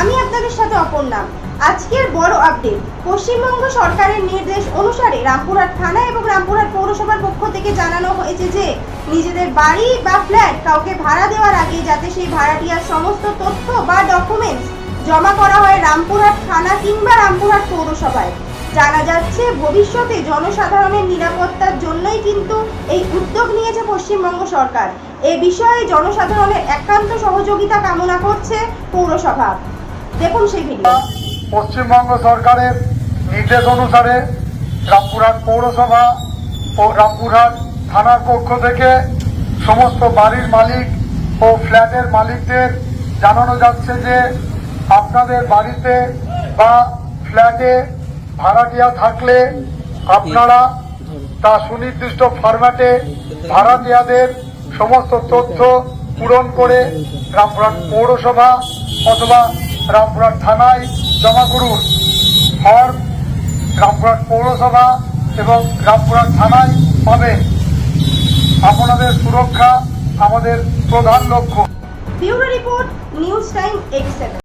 আমি আপনাদের সাথে অপর্ণা আজকের বড় আপডেট পশ্চিমবঙ্গ সরকারের নির্দেশ অনুসারে রামপুরহাট থানা এবং রামপুরহাট পৌরসভার পক্ষ থেকে জানানো হয়েছে যে, নিজেদের বাড়ি বা ফ্ল্যাট কাউকে ভাড়া দেওয়ার আগে যাতে সেই ভাড়াটিয়ার সমস্ত তথ্য বা ডকুমেন্টস জমা করা হয় রামপুরহাট থানা কিংবা রামপুরহাট পৌরসভায়। জানা যাচ্ছে, ভবিষ্যতে জনসাধারণের নিরাপত্তার জন্যই কিন্তু এই উদ্যোগ নিয়েছে পশ্চিমবঙ্গ সরকার। এ বিষয়ে জনসাধারণের একান্ত সহযোগিতা কামনা করছে পৌরসভা। দেখুন সেই ভিডিও পশ্চিমবঙ্গ সরকারের নির্দেশ অনুসারে রামপুরহাট পৌরসভা ও রামপুরহাট থানার পক্ষ থেকে সমস্ত বাড়ির মালিক ও ফ্ল্যাটের মালিকদের জানানো যাচ্ছে যে আপনাদের বাড়িতে বা ফ্ল্যাটে ভাড়া ভাড়াটিয়া থাকলে আপনারা তা সুনির্দিষ্ট ফরম্যাটে ভাড়াটিয়াদের সমস্ত তথ্য পূরণ করে রামপুরহাট পৌরসভা অথবা রামপুরহাট থানায় জমা করুন। ফর্ম রামপুরহাট পৌরসভা এবং রামপুরহাট থানায় পাবেন। আপনাদের সুরক্ষা আমাদের প্রধান লক্ষ্য। Report news time